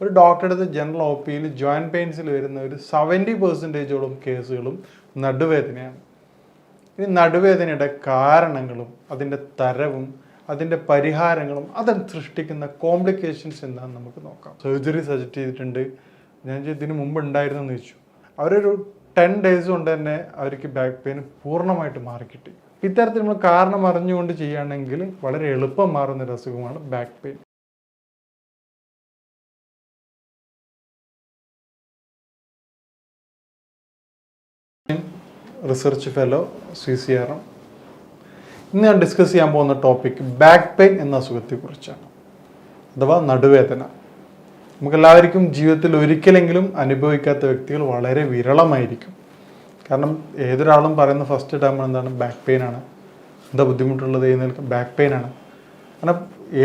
ഒരു ഡോക്ടറുടെ അടുത്ത് ജനറൽ ഒ പിയിൽ ജോയിന്റ് പെയിൻസിൽ വരുന്ന ഒരു സെവന്റി പെർസെന്റേജോളം കേസുകളും നടുവേദനയാണ്. ഇനി നടുവേദനയുടെ കാരണങ്ങളും അതിന്റെ തരവും അതിന്റെ പരിഹാരങ്ങളും അത് സൃഷ്ടിക്കുന്ന കോംപ്ലിക്കേഷൻസ് എന്താണെന്ന് നമുക്ക് നോക്കാം. സർജറി സജസ്റ്റ് ചെയ്തിട്ടുണ്ട്. ഞാൻ ഇതിന് മുമ്പ് ഉണ്ടായിരുന്നെന്ന് ചോദിച്ചു അവരൊരു ടെൻ ഡേയ്സ് കൊണ്ട് തന്നെ അവർക്ക് ബാക്ക് പെയിൻ പൂർണമായിട്ട് മാറിക്കിട്ടി. ഇത്തരത്തിൽ നമ്മൾ കാരണം അറിഞ്ഞുകൊണ്ട് ചെയ്യുകയാണെങ്കിൽ വളരെ എളുപ്പം മാറുന്ന ഒരു അസുഖമാണ് back pain research fellow C C R M ഇന്ന് ഞാൻ ഡിസ്കസ് ചെയ്യാൻ പോകുന്ന ടോപ്പിക് ബാക്ക് പെയിൻ എന്ന അസുഖത്തെക്കുറിച്ചാണ്. അഥവാ നടുവേദന. നമുക്കെല്ലാവർക്കും ജീവിതത്തിൽ ഒരിക്കലെങ്കിലും അനുഭവിക്കാത്ത വ്യക്തികൾ വളരെ വിരളമായിരിക്കും. കാരണം ഏതൊരാളും പറയുന്ന ഫസ്റ്റ് ടൈം എന്താണ്? ബാക്ക് പെയിൻ ആണ്. എന്താ ബുദ്ധിമുട്ടുള്ളത്? എഴുന്നേൽക്ക് ബാക്ക് പെയിൻ ആണ്. കാരണം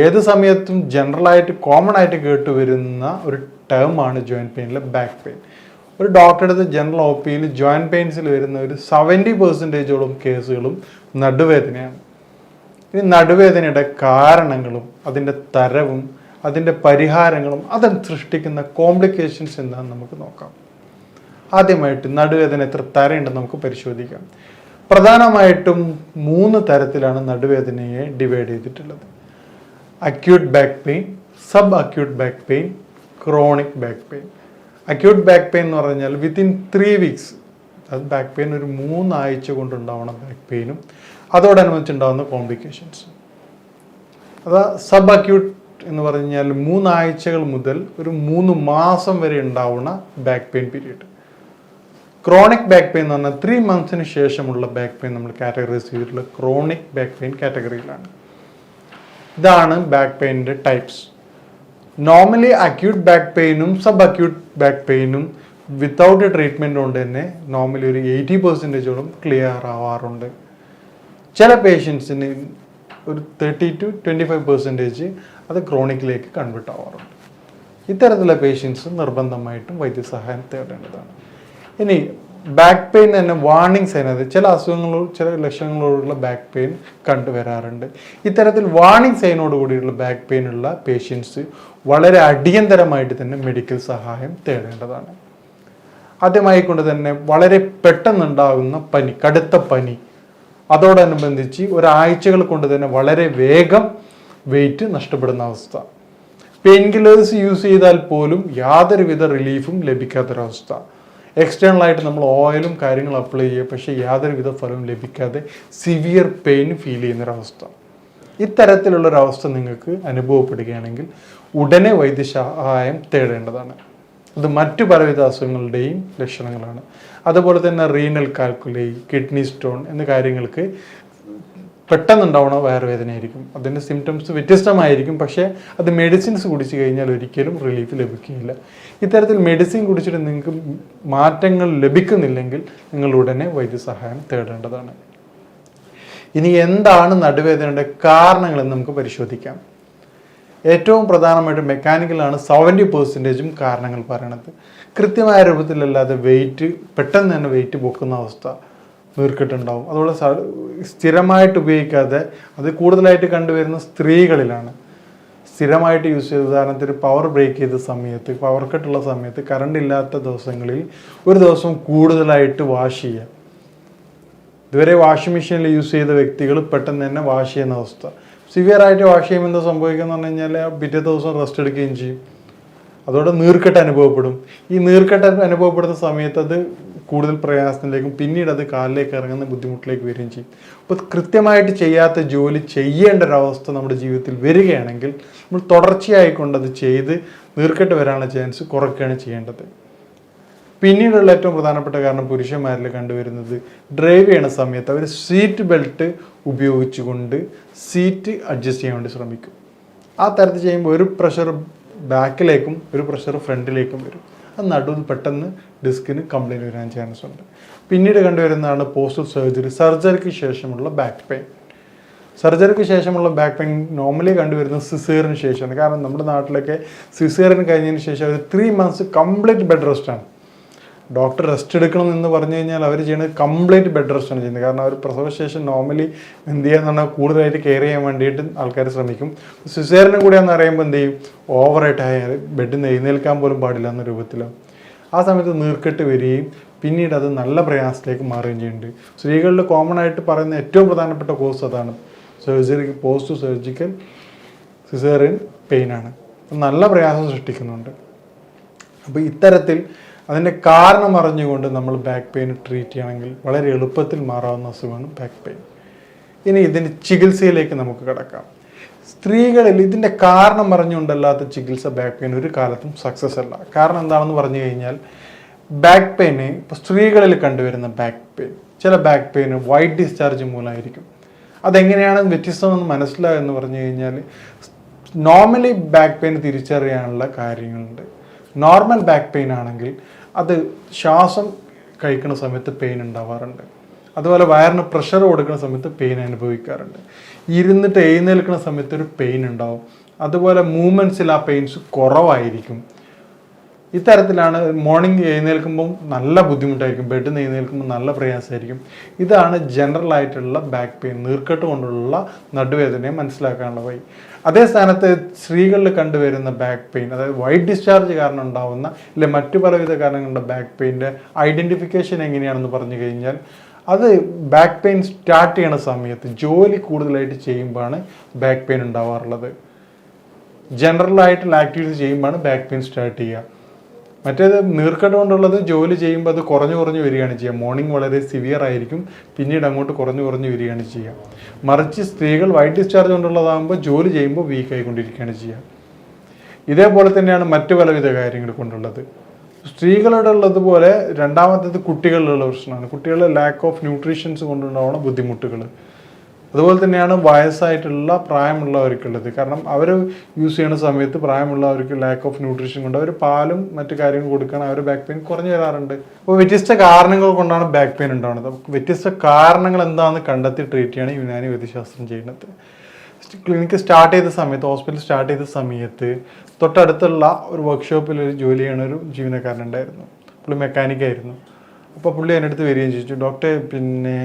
ഏത് സമയത്തും ജനറലായിട്ട് കോമൺ ആയിട്ട് കേട്ട് വരുന്ന ഒരു ടേമാണ് ജോയിന്റ് പെയിനിലെ ബാക്ക് പെയിൻ ഒരു ഡോക്ടറുടെ അടുത്ത് ജനറൽ ഒ പിയിൽ ജോയിന്റ് പെയിൻസിൽ വരുന്ന ഒരു സെവന്റി പെർസെന്റേജോളം കേസുകളും നടുവേദനയാണ്. ഇനി നടുവേദനയുടെ കാരണങ്ങളും അതിന്റെ തരവും അതിന്റെ പരിഹാരങ്ങളും അത് സൃഷ്ടിക്കുന്ന കോംപ്ലിക്കേഷൻസ് എന്താണെന്ന് നമുക്ക് നോക്കാം. ആദ്യമായിട്ട് നടുവേദന എത്ര തരമുണ്ടെന്ന് നമുക്ക് പരിശോധിക്കാം. പ്രധാനമായിട്ടും മൂന്ന് തരത്തിലാണ് നടുവേദനയെ ഡിവൈഡ് ചെയ്തിട്ടുള്ളത്. Acute back pain sub acute back pain chronic back pain acute back pain എന്ന് പറഞ്ഞാൽ വിത്തിൻ ത്രീ വീക്സ് അത് ബാക്ക് പെയിൻ ഒരു മൂന്നാഴ്ച കൊണ്ടുണ്ടാവണം ബാക്ക് പെയിനും അതോടനുബന്ധിച്ചുണ്ടാകുന്ന കോംപ്ലിക്കേഷൻസ് അതാ സബ് അക്യൂട്ട് എന്ന് പറഞ്ഞാൽ മൂന്നാഴ്ചകൾ മുതൽ ഒരു മൂന്ന് മാസം വരെ ഉണ്ടാവുന്ന back pain period chronic back pain എന്ന് പറഞ്ഞാൽ ത്രീ മന്ത്സിന് ശേഷമുള്ള ബാക്ക് പെയിൻ നമ്മൾ കാറ്റഗറൈസ് ചെയ്തിട്ടുള്ള ക്രോണിക് ബാക്ക് പെയിൻ കാറ്റഗറിയിലാണ് ഇതാണ് back പെയിനിന്റെ types normally acute back പെയിനും സബ് അക്യൂട്ട് ബാക്ക് പെയിനും വിത്തൗട്ട് ട്രീറ്റ്മെന്റ് കൊണ്ട് തന്നെ നോർമലി ഒരു എയ്റ്റി പെർസെന്റേജോളം ക്ലിയർ ആവാറുണ്ട്. ചില പേഷ്യൻസിന് ഒരു thirty to twenty five percentage അത് ക്രോണിക്കിലേക്ക് കൺവേർട്ട് ആവാറുണ്ട്. ഇത്തരത്തിലുള്ള പേഷ്യൻസ് നിർബന്ധമായിട്ടും വൈദ്യസഹായം തേടേണ്ടതാണ്. ഇനി ബാക്ക് പെയിൻ തന്നെ വാർണിംഗ് സൈൻ അത് ചില അസുഖങ്ങളോ ചില ലക്ഷണങ്ങളോടുള്ള ബാക്ക് പെയിൻ കണ്ടുവരാറുണ്ട്. ഇത്തരത്തിൽ വാർണിംഗ് സൈനോട് കൂടിയുള്ള ബാക്ക് പെയിൻ ഉള്ള പേഷ്യൻസ് വളരെ അടിയന്തരമായിട്ട് തന്നെ മെഡിക്കൽ സഹായം തേടേണ്ടതാണ്. ആദ്യമായി കൊണ്ട് തന്നെ വളരെ പെട്ടെന്നുണ്ടാകുന്ന പനി കടുത്ത പനി. അതോടനുബന്ധിച്ച് ഒരാഴ്ചകൾ കൊണ്ട് തന്നെ വളരെ വേഗം വെയിറ്റ് നഷ്ടപ്പെടുന്ന അവസ്ഥ. പെയിൻ കില്ലേഴ്സ് യൂസ് ചെയ്താൽ പോലും യാതൊരുവിധ റിലീഫും ലഭിക്കാത്തൊരവസ്ഥ. എക്സ്റ്റേണൽ ആയിട്ട് നമ്മൾ ഓയിലും കാര്യങ്ങളും അപ്ലൈ ചെയ്യുക. പക്ഷേ യാതൊരുവിധ ഫലവും ലഭിക്കാതെ സിവിയർ പെയിൻ ഫീൽ ചെയ്യുന്നൊരവസ്ഥ. ഇത്തരത്തിലുള്ളൊരവസ്ഥ നിങ്ങൾക്ക് അനുഭവപ്പെടുകയാണെങ്കിൽ ഉടനെ വൈദ്യസഹായം തേടേണ്ടതാണ്. ഇത് മറ്റു പലവിധ അസുഖങ്ങളുടെയും ലക്ഷണങ്ങളാണ്. അതുപോലെ തന്നെ റീനൽ കാൽക്കുലേ കിഡ്നി സ്റ്റോൺ എന്ന കാര്യങ്ങൾക്ക് പെട്ടെന്നുണ്ടാവുന്ന വയറുവേദനയായിരിക്കും. അതിന്റെ സിംറ്റംസ് വ്യത്യസ്തമായിരിക്കും. പക്ഷേ അത് മെഡിസിൻസ് കുടിച്ചു കഴിഞ്ഞാൽ ഒരിക്കലും റിലീഫ് ലഭിക്കുകയില്ല. ഇത്തരത്തിൽ മെഡിസിൻ കുടിച്ചിട്ട് നിങ്ങൾക്ക് മാറ്റങ്ങൾ ലഭിക്കുന്നില്ലെങ്കിൽ നിങ്ങൾ ഉടനെ വൈദ്യസഹായം തേടേണ്ടതാണ്. ഇനി എന്താണ് നടുവേദനയുടെ കാരണങ്ങളെന്ന് നമുക്ക് പരിശോധിക്കാം. ഏറ്റവും പ്രധാനമായിട്ട് മെക്കാനിക്കലാണ് സെവന്റി പെർസെന്റേജും കാരണങ്ങൾ പറയണത്. കൃത്യമായ രൂപത്തിലല്ലാതെ വെയിറ്റ് പെട്ടെന്ന് തന്നെ വെയിറ്റ് പൊക്കുന്ന അവസ്ഥ. നീർക്കെട്ടുണ്ടാവും അതുപോലെ സ്ഥിരമായിട്ട് ഉപയോഗിക്കാതെ അത് കൂടുതലായിട്ട് കണ്ടുവരുന്ന സ്ത്രീകളിലാണ്. സ്ഥിരമായിട്ട് യൂസ് ചെയ്ത് ഉദാഹരണത്തിന് പവർ ബ്രേക്ക് ചെയ്ത സമയത്ത് പവർ കട്ടുള്ള സമയത്ത് കറണ്ട് ഇല്ലാത്ത ദിവസങ്ങളിൽ ഒരു ദിവസം കൂടുതലായിട്ട് വാഷ് ചെയ്യുക. ഇതുവരെ വാഷിംഗ് മെഷീനിൽ യൂസ് ചെയ്ത വ്യക്തികൾ പെട്ടെന്ന് തന്നെ വാഷ് ചെയ്യുന്ന അവസ്ഥ. സിവിയർ ആയിട്ട് വാഷ് ചെയ്യുമ്പോൾ എന്താ സംഭവിക്കുക എന്ന് പറഞ്ഞു കഴിഞ്ഞാൽ പിറ്റേ ദിവസം റെസ്റ്റ് എടുക്കുകയും ചെയ്യും. അതോടെ നീർക്കെട്ട് അനുഭവപ്പെടും. ഈ നീർക്കെട്ട് അനുഭവപ്പെടുന്ന സമയത്ത് അത് കൂടുതൽ പ്രയാസത്തിലേക്കും പിന്നീട് അത് കാലിലേക്ക് ഇറങ്ങുന്ന ബുദ്ധിമുട്ടിലേക്ക് വരികയും ചെയ്യും. അപ്പോൾ കൃത്യമായിട്ട് ചെയ്യാത്ത ജോലി ചെയ്യേണ്ട ഒരവസ്ഥ നമ്മുടെ ജീവിതത്തിൽ വരികയാണെങ്കിൽ നമ്മൾ തുടർച്ചയായി അത് ചെയ്ത് നീർക്കെട്ട് വരാനുള്ള ചാൻസ് കുറയ്ക്കുകയാണ് ചെയ്യേണ്ടത്. പിന്നീടുള്ള ഏറ്റവും പ്രധാനപ്പെട്ട കാരണം പുരുഷന്മാരിൽ കണ്ടുവരുന്നത് ഡ്രൈവ് ചെയ്യണ സമയത്ത് അവർ സീറ്റ് ബെൽറ്റ് ഉപയോഗിച്ചുകൊണ്ട് സീറ്റ് അഡ്ജസ്റ്റ് ചെയ്യാൻ വേണ്ടി ശ്രമിക്കും. ആ തരത്തിൽ ചെയ്യുമ്പോൾ ഒരു പ്രഷർ ബാക്കിലേക്കും ഒരു പ്രഷർ ഫ്രണ്ടിലേക്കും വരും. അത് നടുവിൽ പെട്ടെന്ന് ഡിസ്കിന് കംപ്ലൈന്റ് വരാൻ ചാൻസ് ഉണ്ട്. പിന്നീട് കണ്ടുവരുന്നതാണ് പോസ്റ്റൽ സർജറി സർജറിക്ക് ശേഷമുള്ള ബാക്ക് പെയിൻ സർജറിക്ക് ശേഷമുള്ള ബാക്ക് പെയിൻ നോർമലി കണ്ടുവരുന്നത് സിസേറിന് ശേഷമാണ്. കാരണം നമ്മുടെ നാട്ടിലൊക്കെ സിസേറിന് കഴിഞ്ഞതിന് ശേഷം ഒരു ത്രീ മന്ത്സ് കംപ്ലീറ്റ് ബെഡ് റെസ്റ്റാണ് ഡോക്ടർ റെസ്റ്റ് എടുക്കണം എന്ന് പറഞ്ഞു കഴിഞ്ഞാൽ അവർ ചെയ്യുന്നത് കംപ്ലീറ്റ് ബെഡ് റെസ്റ്റ് ആണ് ചെയ്യുന്നത്. കാരണം അവർ പ്രസവശേഷം നോർമലി എന്ത് പറഞ്ഞാൽ കൂടുതലായിട്ട് കെയർ ചെയ്യാൻ വേണ്ടിയിട്ട് ആൾക്കാർ ശ്രമിക്കും. സിസേറിനും കൂടെ എന്ന് പറയുമ്പോൾ എന്ത് ചെയ്യും? ഓവറായിട്ട് ആയാൽ ബെഡിൽ നിന്ന് എഴുന്നേൽക്കാൻ പോലും പാടില്ല എന്ന രൂപത്തിലാണ് ആ സമയത്ത് നീർക്കെട്ട് വരികയും പിന്നീട് അത് നല്ല പ്രയാസത്തിലേക്ക് മാറുകയും ചെയ്യുന്നുണ്ട്. സ്ത്രീകളിൽ കോമൺ ആയിട്ട് പറയുന്ന ഏറ്റവും പ്രധാനപ്പെട്ട കോഴ്സ് അതാണ് സർജറി പോസ്റ്റ് സർജിക്കൽ സിസേറിയൻ പെയിനാണ് നല്ല പ്രയാസം സൃഷ്ടിക്കുന്നുണ്ട്. അപ്പോൾ ഇത്തരത്തിൽ അതിന്റെ കാരണം അറിഞ്ഞുകൊണ്ട് നമ്മൾ ബാക്ക് പെയിൻ ട്രീറ്റ് ചെയ്യണമെങ്കിൽ വളരെ എളുപ്പത്തിൽ മാറാവുന്ന അസുഖമാണ് ബാക്ക് പെയിൻ ഇനി ഇതിന്റെ ചികിത്സയിലേക്ക് നമുക്ക് കിടക്കാം. സ്ത്രീകളിൽ ഇതിന്റെ കാരണം അറിഞ്ഞുകൊണ്ടല്ലാത്ത ചികിത്സ ബാക്ക് പെയിൻ ഒരു കാലത്തും സക്സസ് അല്ല. കാരണം എന്താണെന്ന് പറഞ്ഞു കഴിഞ്ഞാൽ ബാക്ക് പെയിന് ഇപ്പോൾ സ്ത്രീകളിൽ കണ്ടുവരുന്ന ബാക്ക് പെയിൻ ചില ബാക്ക് പെയിന് വൈറ്റ് ഡിസ്ചാർജ് മൂലമായിരിക്കും. അതെങ്ങനെയാണ് വ്യത്യസ്തമെന്ന് മനസ്സിലാകുക എന്ന് പറഞ്ഞു കഴിഞ്ഞാൽ നോർമലി ബാക്ക് പെയിൻ തിരിച്ചറിയാനുള്ള കാര്യങ്ങളുണ്ട്. നോർമൽ ബാക്ക് പെയിൻ ആണെങ്കിൽ അത് ശ്വാസം കഴിക്കുന്ന സമയത്ത് പെയിൻ ഉണ്ടാവാറുണ്ട്. അതുപോലെ വയറിന് പ്രഷർ കൊടുക്കുന്ന സമയത്ത് പെയിൻ അനുഭവിക്കാറുണ്ട്. ഇരുന്നിട്ട് എഴുന്നേൽക്കുന്ന സമയത്ത് ഒരു പെയിൻ ഉണ്ടാവും. അതുപോലെ മൂവ്മെന്റ്സിൽ ആ പെയിൻസ് കുറവായിരിക്കും. ഇത്തരത്തിലാണ് മോർണിംഗ് എഴുന്നേൽക്കുമ്പോൾ നല്ല ബുദ്ധിമുട്ടായിരിക്കും ബെഡിൽ നിന്ന് എഴുന്നേൽക്കുമ്പോൾ നല്ല പ്രയാസമായിരിക്കും. ഇതാണ് ജനറൽ ആയിട്ടുള്ള ബാക്ക് പെയിൻ നീർക്കെട്ട് കൊണ്ടുള്ള നടുവേദനയെ മനസ്സിലാക്കാനുള്ള വഴി. അതേ സ്ഥാനത്ത് സ്ത്രീകളിൽ കണ്ടുവരുന്ന ബാക്ക് പെയിൻ അതായത് വൈറ്റ് ഡിസ്ചാർജ് കാരണം ഉണ്ടാവുന്ന അല്ലെ മറ്റു പലവിധ കാരണങ്ങളുടെ ബാക്ക് പെയിന്റെ ഐഡന്റിഫിക്കേഷൻ എങ്ങനെയാണെന്ന് പറഞ്ഞു കഴിഞ്ഞാൽ അത് ബാക്ക് പെയിൻ സ്റ്റാർട്ട് ചെയ്യണ സമയത്ത് ജോലി കൂടുതലായിട്ട് ചെയ്യുമ്പോഴാണ് ബാക്ക് പെയിൻ ഉണ്ടാവാറുള്ളത്. ജനറൽ ആയിട്ടുള്ള ആക്ടിവിറ്റീസ് ചെയ്യുമ്പോഴാണ് ബാക്ക് പെയിൻ സ്റ്റാർട്ട് ചെയ്യുക. മറ്റേത് നീർക്കെട്ട് കൊണ്ടുള്ളത് ജോലി ചെയ്യുമ്പോൾ അത് കുറഞ്ഞു കുറഞ്ഞു വരികയാണ് ചെയ്യുക മോർണിംഗ് വളരെ സിവിയർ ആയിരിക്കും. പിന്നീട് അങ്ങോട്ട് കുറഞ്ഞു കുറഞ്ഞു വരികയാണ് ചെയ്യുക മറിച്ച് സ്ത്രീകൾ വൈറ്റ് ഡിസ്ചാർജ് കൊണ്ടുള്ളതാകുമ്പോൾ ജോലി ചെയ്യുമ്പോൾ വീക്ക് ആയിക്കൊണ്ടിരിക്കുകയാണ് ചെയ്യുക ഇതേപോലെ തന്നെയാണ് മറ്റു പലവിധ കാര്യങ്ങൾ കൊണ്ടുള്ളത്. സ്ത്രീകളുടെ ഉള്ളതുപോലെ രണ്ടാമത്തേത് കുട്ടികളിലുള്ള പ്രശ്നമാണ്. കുട്ടികളുടെ ലാക്ക് ഓഫ് ന്യൂട്രീഷൻസ് കൊണ്ടുണ്ടാവുന്ന ബുദ്ധിമുട്ടുകൾ അതുപോലെ തന്നെയാണ് വയസ്സായിട്ടുള്ള പ്രായമുള്ളവർക്കുള്ളത്. കാരണം അവർ യൂസ് ചെയ്യുന്ന സമയത്ത് പ്രായമുള്ളവർക്ക് ലാക്ക് ഓഫ് ന്യൂട്രീഷൻ കൊണ്ട് അവർ പാലും മറ്റു കാര്യങ്ങളും കൊടുക്കാൻ അവർ ബാക്ക് പെയിൻ കുറഞ്ഞു വരാറുണ്ട്. അപ്പോൾ വ്യത്യസ്ത കാരണങ്ങൾ കൊണ്ടാണ് ബാക്ക് പെയിൻ ഉണ്ടാകുന്നത്. അപ്പോൾ വ്യത്യസ്ത കാരണങ്ങൾ എന്താണെന്ന് കണ്ടെത്തി ട്രീറ്റ് ചെയ്യാണ് യുനാനി വൈദ്യശാസ്ത്രം ചെയ്യുന്നത്. ക്ലിനിക്ക് സ്റ്റാർട്ട് ചെയ്ത സമയത്ത് ഹോസ്പിറ്റൽ സ്റ്റാർട്ട് ചെയ്ത സമയത്ത് തൊട്ടടുത്തുള്ള ഒരു വർക്ക്ഷോപ്പിൽ ഒരു ജോലി ചെയ്യണ ഒരു ജീവനക്കാരനുണ്ടായിരുന്നു പുള്ളി മെക്കാനിക്കായിരുന്നു അപ്പോൾ പുള്ളി എന്റെ അടുത്ത് വരികയും ചോദിച്ചു ഡോക്ടറെ പിന്നെ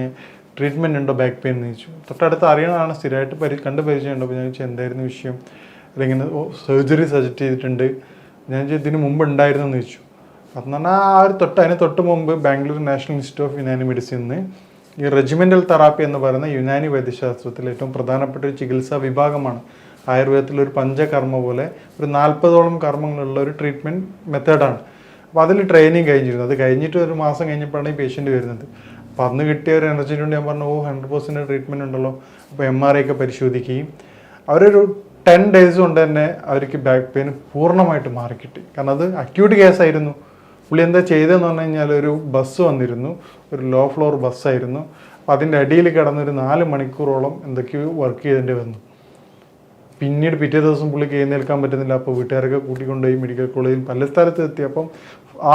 ട്രീറ്റ്മെന്റ് ഉണ്ടോ ബാക്ക് പെയിൻ എന്ന് ചോദിച്ചു. തൊട്ടടുത്ത് അറിയണതാണ് സ്ഥിരമായിട്ട് പരി കണ്ട് പരിചയമുണ്ടോ. അപ്പോൾ ഞാൻ ചോദിച്ചു എന്തായിരുന്നു വിഷയം? അല്ലെങ്കിൽ സർജറി സജസ്റ്റ് ചെയ്തിട്ടുണ്ട്. ഞാൻ ഇതിന് മുമ്പ് ഉണ്ടായിരുന്നു എന്ന് ചോദിച്ചു. അതെന്ന് പറഞ്ഞാൽ ആ ഒരു തൊട്ട് അതിന് തൊട്ട് മുമ്പ് Bangalore national institute of Unani മെഡിസിന്ന് ഈ റെജിമെന്റൽ തെറാപ്പി എന്ന് പറയുന്ന യുനാനി വൈദ്യശാസ്ത്രത്തിൽ ഏറ്റവും പ്രധാനപ്പെട്ട ഒരു ചികിത്സാ വിഭാഗമാണ്. ആയുർവേദത്തിലെ ഒരു പഞ്ചകർമ്മ പോലെ ഒരു നാൽപ്പതോളം കർമ്മങ്ങളുള്ള ഒരു ട്രീറ്റ്മെന്റ് മെത്തേഡാണ് അപ്പോൾ അതിൽ ട്രെയിനിങ് കഴിഞ്ഞിരുന്നു. അത് കഴിഞ്ഞിട്ട് ഒരു മാസം കഴിഞ്ഞപ്പോഴാണ് ഈ പേഷ്യന്റ് വരുന്നത്. അപ്പോൾ അന്ന് കിട്ടിയ ഒരു എനർജിന് വേണ്ടി ഞാൻ പറഞ്ഞു ഓ ഹൺഡ്രഡ് പെർസെന്റ് ട്രീറ്റ്മെന്റ് ഉണ്ടല്ലോ. അപ്പോൾ എം ആർ ഐ ഒക്കെ പരിശോധിക്കുകയും അവരൊരു ടെൻ ഡേയ്സ് കൊണ്ട് തന്നെ അവർക്ക് ബാക്ക് പെയിൻ പൂർണമായിട്ട് മാറിക്കിട്ടി. കാരണം അത് അക്യൂട്ട് കേസ് ആയിരുന്നു. പുള്ളി എന്താ ചെയ്തതെന്ന് പറഞ്ഞു കഴിഞ്ഞാൽ ഒരു ബസ് വന്നിരുന്നു. ഒരു ലോ ഫ്ലോർ ബസ്സായിരുന്നു അപ്പോൾ അതിന്റെ അടിയിൽ കിടന്നൊരു നാല് മണിക്കൂറോളം എന്തൊക്കെയോ വർക്ക് ചെയ്തേണ്ടി വന്നു. പിന്നീട് പിറ്റേ ദിവസം പുള്ളിക്ക് എഴുന്നേൽക്കാൻ പറ്റുന്നില്ല. അപ്പോൾ വീട്ടുകാരൊക്കെ കൂട്ടിക്കൊണ്ടുപോയി മെഡിക്കൽ കോളേജിൽ പല സ്ഥലത്ത് എത്തി അപ്പം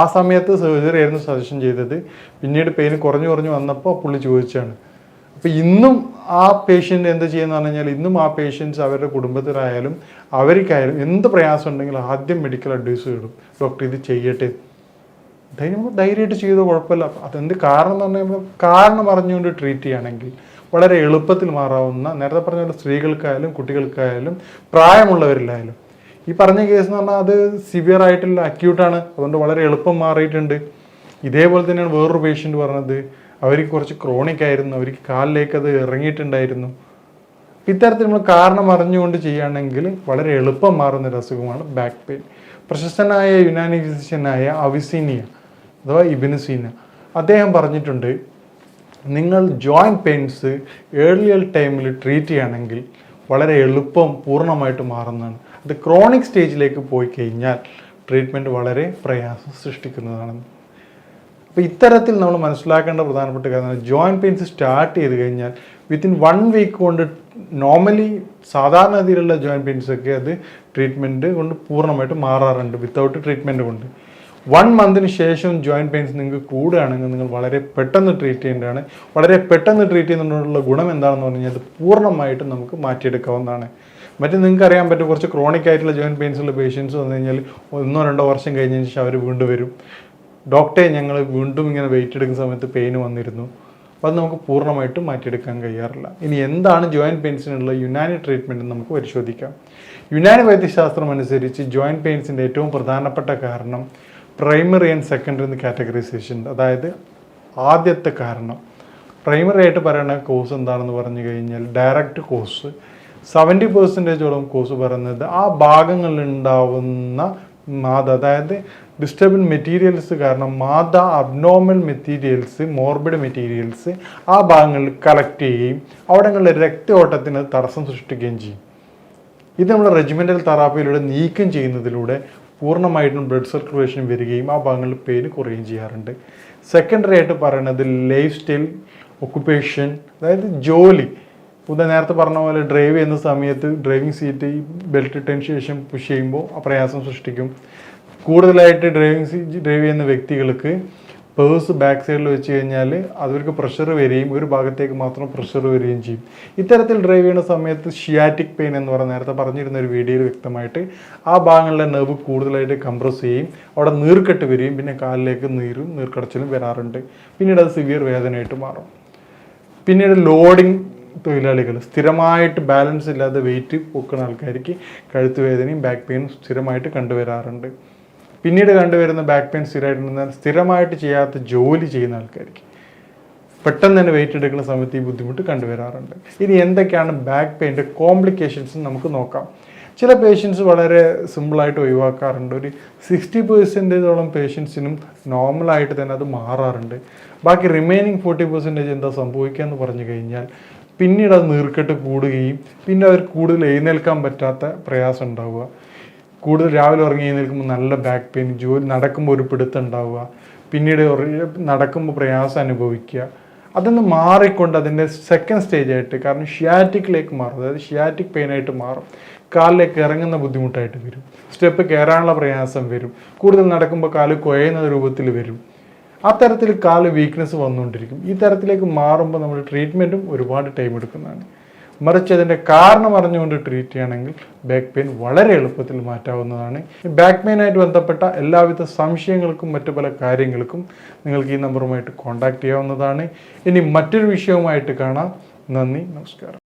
ആ സമയത്ത് സർജറി ആയിരുന്നു സജഷൻ ചെയ്തത്. പിന്നീട് പെയിൻ കുറഞ്ഞു കുറഞ്ഞു വന്നപ്പോൾ പുള്ളി ചോദിച്ചാണ്. അപ്പോൾ ഇന്നും ആ പേഷ്യന്റ് എന്ത് ചെയ്യുന്ന പറഞ്ഞു കഴിഞ്ഞാൽ ഇന്നും ആ പേഷ്യൻസ് അവരുടെ കുടുംബത്തിലായാലും അവർക്കായാലും എന്ത് പ്രയാസം ഉണ്ടെങ്കിലും ആദ്യം മെഡിക്കൽ അഡ്വൈസ് കിട്ടും ഡോക്ടർ ഇത് ചെയ്യട്ടെ. ധൈര്യം ധൈര്യമായിട്ട് ചെയ്ത് കുഴപ്പമില്ല. അതെന്ത് കാരണം എന്ന് പറഞ്ഞാൽ കാരണം അറിഞ്ഞുകൊണ്ട് ട്രീറ്റ് ചെയ്യുകയാണെങ്കിൽ വളരെ എളുപ്പത്തിൽ മാറാവുന്ന നേരത്തെ പറഞ്ഞ പോലെ സ്ത്രീകൾക്കായാലും കുട്ടികൾക്കായാലും പ്രായമുള്ളവരിലായാലും. ഈ പറഞ്ഞ കേസ് എന്ന് പറഞ്ഞാൽ അത് സിവിയർ ആയിട്ടുള്ള അക്യൂട്ടാണ് അതുകൊണ്ട് വളരെ എളുപ്പം മാറിയിട്ടുണ്ട്. ഇതേപോലെ തന്നെയാണ് വേറൊരു പേഷ്യന്റ് പറഞ്ഞത്. അവർക്ക് കുറച്ച് ക്രോണിക് ആയിരുന്നു. അവർക്ക് കാലിലേക്ക് അത് ഇറങ്ങിയിട്ടുണ്ടായിരുന്നു. ഇത്തരത്തിൽ നമ്മൾ കാരണം അറിഞ്ഞുകൊണ്ട് ചെയ്യുകയാണെങ്കിൽ വളരെ എളുപ്പം മാറുന്ന ഒരു അസുഖമാണ് ബാക്ക് പെയിൻ പ്രശസ്തനായ യുനാനി ഫിസിഷ്യനായ അവിസീനിയ അഥവാ ഇബിന് സീന അദ്ദേഹം പറഞ്ഞിട്ടുണ്ട് നിങ്ങൾ ജോയിന്റ് പെയിൻസ് ഏർലിയർ ടൈമിൽ ട്രീറ്റ് ചെയ്യുകയാണെങ്കിൽ വളരെ എളുപ്പം പൂർണമായിട്ട് മാറുന്നതാണ്. അത് ക്രോണിക് സ്റ്റേജിലേക്ക് പോയി കഴിഞ്ഞാൽ ട്രീറ്റ്മെന്റ് വളരെ പ്രയാസം സൃഷ്ടിക്കുന്നതാണ്. അപ്പോൾ ഇത്തരത്തിൽ നമ്മൾ മനസ്സിലാക്കേണ്ട പ്രധാനപ്പെട്ട കാര്യമാണ് ജോയിന്റ് പെയിൻസ് സ്റ്റാർട്ട് ചെയ്ത് കഴിഞ്ഞാൽ വിത്തിൻ വൺ വീക്ക് കൊണ്ട് നോർമലി സാധാരണ രീതിയിലുള്ള ജോയിന്റ് പെയിൻസൊക്കെ അത് ട്രീറ്റ്മെന്റ് കൊണ്ട് പൂർണമായിട്ട് മാറാറുണ്ട് വിത്തൗട്ട് ട്രീറ്റ്മെന്റ് കൊണ്ട്. വൺ മന്തിന് ശേഷം ജോയിന്റ് പെയിൻസ് നിങ്ങൾക്ക് കൂടുകയാണെങ്കിൽ നിങ്ങൾ വളരെ പെട്ടെന്ന് ട്രീറ്റ് ചെയ്യേണ്ടതാണ്. വളരെ പെട്ടെന്ന് ട്രീറ്റ് ചെയ്യുന്നതിനുള്ള ഗുണം എന്താണെന്ന് പറഞ്ഞു കഴിഞ്ഞാൽ അത് പൂർണമായിട്ടും നമുക്ക് മാറ്റിയെടുക്കാവുന്നതാണ്. മറ്റേ നിങ്ങൾക്ക് അറിയാൻ പറ്റും കുറച്ച് ക്രോണിക് ആയിട്ടുള്ള ജോയിന്റ് പെയിൻസ് ഉള്ള പേഷ്യൻസ് വന്നു കഴിഞ്ഞാൽ ഒന്നോ രണ്ടോ വർഷം കഴിഞ്ഞതിന് ശേഷം അവർ വീണ്ടും വരും. ഡോക്ടറെ ഞങ്ങൾ വീണ്ടും ഇങ്ങനെ വെയിറ്റ് എടുക്കുന്ന സമയത്ത് പെയിൻ വന്നിരുന്നു. അപ്പോൾ അത് നമുക്ക് പൂർണമായിട്ടും മാറ്റിയെടുക്കാൻ കഴിയാറില്ല. ഇനി എന്താണ് ജോയിന്റ് പെയിൻസിനുള്ള യുനാനി ട്രീറ്റ്മെന്റ് നമുക്ക് പരിശോധിക്കാം. യുനാനി വൈദ്യശാസ്ത്രം അനുസരിച്ച് ജോയിന്റ് പെയിൻസിന്റെ ഏറ്റവും പ്രധാനപ്പെട്ട കാരണം പ്രൈമറി ആൻഡ് സെക്കൻഡറി എന്ന് കാറ്റഗറൈസേഷൻ അതായത് ആദ്യത്തെ കാരണം. പ്രൈമറി ആയിട്ട് പറയുന്ന കോഴ്സ് എന്താണെന്ന് പറഞ്ഞു കഴിഞ്ഞാൽ ഡയറക്റ്റ് കോഴ്സ് സെവന്റി പെർസെന്റേജോളം കോഴ്സ് പറയുന്നത് ആ ഭാഗങ്ങളിലുണ്ടാവുന്ന മാത അതായത് ഡിസ്റ്റർബൻ മെറ്റീരിയൽസ് കാരണം മാത അബ്നോർമൽ മെറ്റീരിയൽസ് മോർബിഡ് മെറ്റീരിയൽസ് ആ ഭാഗങ്ങളിൽ കളക്ട് ചെയ്യുകയും അവിടങ്ങളിൽ രക്തയോട്ടത്തിന് തടസ്സം സൃഷ്ടിക്കുകയും ചെയ്യും. ഇത് നമ്മൾ റെജിമെന്റൽ തെറാപ്പിയിലൂടെ നീക്കം ചെയ്യുന്നതിലൂടെ പൂർണമായിട്ടും ബ്ലഡ് സർക്കുലേഷൻ വരികയും ആ ഭാഗങ്ങളിൽ പെയിന് കുറയുകയും ചെയ്യാറുണ്ട്. സെക്കൻഡറി ആയിട്ട് പറയുന്നത് ലൈഫ് സ്റ്റൈൽ ഒക്കുപ്പേഷൻ അതായത് ജോലി. ഉദാ നേരത്തെ പറഞ്ഞ പോലെ ഡ്രൈവ് ചെയ്യുന്ന സമയത്ത് ഡ്രൈവിംഗ് സീറ്റ് ഈ ബെൽറ്റ് ഇട്ടതിന് ശേഷം പുഷ് ചെയ്യുമ്പോൾ പ്രയാസം സൃഷ്ടിക്കും. കൂടുതലായിട്ട് ഡ്രൈവിംഗ് സീറ്റ് ഡ്രൈവ് ചെയ്യുന്ന വ്യക്തികൾക്ക് പേഴ്സ് ബാക്ക് സൈഡിൽ വെച്ച് കഴിഞ്ഞാൽ അതൊരു പ്രഷർ വരികയും ഒരു ഭാഗത്തേക്ക് മാത്രം പ്രഷർ വരികയും ചെയ്യും. ഇത്തരത്തിൽ ഡ്രൈവ് ചെയ്യുന്ന സമയത്ത് ഷിയാറ്റിക് പെയിൻ എന്ന് പറഞ്ഞ നേരത്തെ പറഞ്ഞിരുന്ന ഒരു വീഡിയോയിൽ വ്യക്തമായിട്ട് ആ ഭാഗങ്ങളിലെ നെർവ് കൂടുതലായിട്ട് കംപ്രസ് ചെയ്യും. അവിടെ നീർക്കെട്ട് വരികയും പിന്നെ കാലിലേക്ക് നീരും നീർക്കടച്ചിലും വരാറുണ്ട്. പിന്നീട് അത് സിവിയർ വേദനയായിട്ട് മാറും. പിന്നീട് ലോഡിങ് തൊഴിലാളികൾ സ്ഥിരമായിട്ട് ബാലൻസ് ഇല്ലാതെ വെയിറ്റ് പൊക്കുന്ന ആൾക്കാർക്ക് കഴുത്ത് വേദനയും ബാക്ക് പെയിനും സ്ഥിരമായിട്ട് കണ്ടുവരാറുണ്ട്. പിന്നീട് കണ്ടുവരുന്ന ബാക്ക് പെയിൻ സ്ഥിരമായിട്ട് സ്ഥിരമായിട്ട് ചെയ്യാത്ത ജോലി ചെയ്യുന്ന ആൾക്കാർക്ക് പെട്ടെന്ന് തന്നെ വെയിറ്റ് എടുക്കുന്ന സമയത്ത് ഈ ബുദ്ധിമുട്ട് കണ്ടുവരാറുണ്ട്. ഇനി എന്തൊക്കെയാണ് ബാക്ക് പെയിന്റെ കോംപ്ലിക്കേഷൻസ് നമുക്ക് നോക്കാം. ചില പേഷ്യൻസ് വളരെ സിമ്പിളായിട്ട് ഒഴിവാക്കാറുണ്ട്. ഒരു സിക്സ്റ്റി പെർസെന്റേജോളം പേഷ്യൻസിനും നോർമലായിട്ട് തന്നെ അത് മാറാറുണ്ട്. ബാക്കി റിമൈനിങ് ഫോർട്ടി പെർസെന്റേജ് എന്താ സംഭവിക്കുക എന്ന് പറഞ്ഞു കഴിഞ്ഞാൽ പിന്നീട് അത് നീർക്കെട്ട് കൂടുകയും പിന്നെ അവർ കൂടുതൽ എഴുന്നേൽക്കാൻ പറ്റാത്ത പ്രയാസം ഉണ്ടാവുക. കൂടുതൽ രാവിലെ ഉറങ്ങി നിൽക്കുമ്പോൾ നല്ല ബാക്ക് പെയിൻ ജോലി നടക്കുമ്പോൾ ഒരു പിടുത്തം ഉണ്ടാവുക. പിന്നീട് നടക്കുമ്പോൾ പ്രയാസം അനുഭവിക്കുക. അതൊന്ന് മാറിക്കൊണ്ട് അതിന്റെ സെക്കൻഡ് സ്റ്റേജ് ആയിട്ട് കാരണം ഷിയാറ്റിക്കിലേക്ക് മാറും. അതായത് ഷിയാറ്റിക് പെയിൻ ആയിട്ട് മാറും. കാലിലേക്ക് ഇറങ്ങുന്ന ബുദ്ധിമുട്ടായിട്ട് വരും. സ്റ്റെപ്പ് കയറാനുള്ള പ്രയാസം വരും. കൂടുതൽ നടക്കുമ്പോൾ കാൽ കുഴയുന്ന രൂപത്തിൽ വരും. അത്തരത്തിൽ കാൽ വീക്ക്നെസ് വന്നുകൊണ്ടിരിക്കും. ഈ തരത്തിലേക്ക് മാറുമ്പോൾ നമ്മൾ ട്രീറ്റ്മെന്റും ഒരുപാട് ടൈം എടുക്കുന്നതാണ്. മറിച്ച് അതിന്റെ കാരണം അറിഞ്ഞുകൊണ്ട് ട്രീറ്റ് ചെയ്യണമെങ്കിൽ ബാക്ക് പെയിൻ വളരെ എളുപ്പത്തിൽ മാറ്റാവുന്നതാണ്. ഈ ബാക്ക് പെയിനായിട്ട് ബന്ധപ്പെട്ട എല്ലാവിധ സംശയങ്ങൾക്കും മറ്റു പല കാര്യങ്ങൾക്കും നിങ്ങൾക്ക് ഈ നമ്പറുമായിട്ട് കോൺടാക്ട് ചെയ്യാവുന്നതാണ്. ഇനി മറ്റൊരു വിഷയവുമായിട്ട് കാണാം. നന്ദി നമസ്കാരം.